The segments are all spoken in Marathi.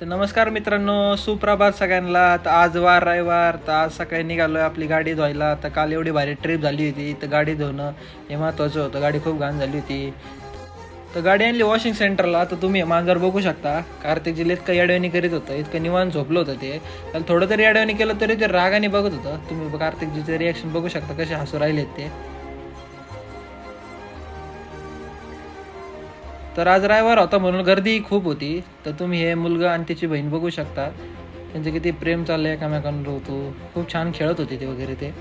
तर नमस्कार मित्रांनो सुप्रभात सगळ्यांना. तर आज वार रविवार तर आज सकाळी निघालोय आपली गाडी धुवायला. तर काल एवढी भारी ट्रिप झाली होती तर गाडी धुणं हे महत्त्वाचं होतं. गाडी खूप घाण झाली होती. तर गाडी आणली वॉशिंग सेंटरला तर तुम्ही मांजर बघू शकता. कार्तिक जिल्ह्यात इतकं अडवणी करीत होतं इतकं निवांत झोपलं होतं ते. त्याला थोडं तरी अडवणी केलं तरी ते रागाने बघत होतं. तुम्ही कार्तिकजीचं रिॲक्शन बघू शकता कसे हसू राहिलेत ते. तर आज रविवार होता म्हणून गर्दी खूप होती. तर तुम्ही हे मुलगा आणि त्याची बहीण बघू शकता. त्यांचं किती प्रेम चाललं एकामेकांवर होतो. खूप छान खेळत होते ते वगैरे ते.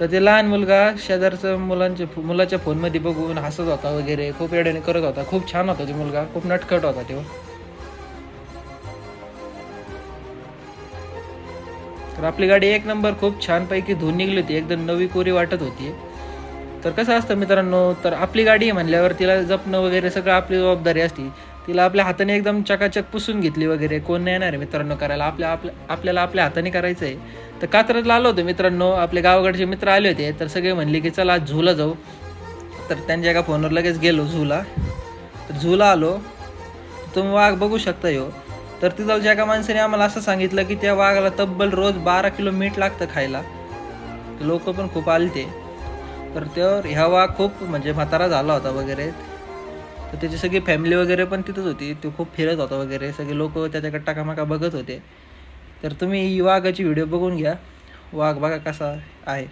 तर ते लहान मुलगा शेजारचं मुलांच्या मुलाच्या फोनमध्ये बघून हसत होता वगैरे खूप येड्याने करत होता. खूप छान होता ते मुलगा. खूप नटखट होता तो. तर आपली गाडी एक नंबर खूप छानपैकी धुवून निघली होती. एकदम नवी कोरी वाटत होती. तर कसं असतं मित्रांनो तर आपली गाडी आहे म्हणल्यावर तिला जपणं वगैरे सगळं आपली जबाबदारी असती. तिला आपल्या हाताने एकदम चकाचक पुसून घेतली वगैरे कोण नाही येणार आहे मित्रांनो करायला. आपल्या आपल्या आपल्याला आपल्या हाताने करायचं आहे तर कात्रजला आलो होतो मित्रांनो आपले गावाकडचे मित्र आले होते तर सगळे म्हणले की चला आज झूला जाऊ. तर त्यांच्या एका फोनवर लगेच गेलो झूला. तर झूला आलो. तुम्ही वाघ बघू शकता यो तर तिथलच्या एका माणसाने आम्हाला असं सांगितलं की त्या वाघाला तब्बल रोज बारा किलो मीठ लागतं खायला. लोक पण खूप आलते. तर त्यावर ह्या वाघ खूप म्हणजे म्हातारा झाला होता वगैरे. तर त्याची सगळी फॅमिली वगैरे पण तिथंच होती. तो खूप फिरत होता वगैरे. सगळे लोक त्याच्याकडे टाकामाका बघत होते. तर तुम्ही ही वाघाची व्हिडिओ बघून घ्या. वाघ बघा कसा आहे.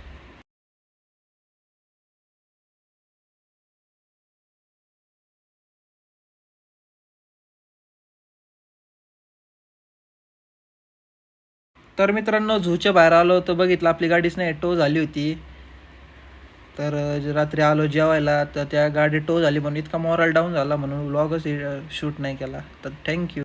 तर मित्रांनो झूच्या बाहेर आलो तर बघितलं आपली गाडीच नाही टो झाली होती. तर रात्री आलो जेवायला तर त्या गाडी टो झाली म्हणून इतका मॉरल डाऊन झाला म्हणून व्लॉगच शूट नाही केला. तर थँक्यू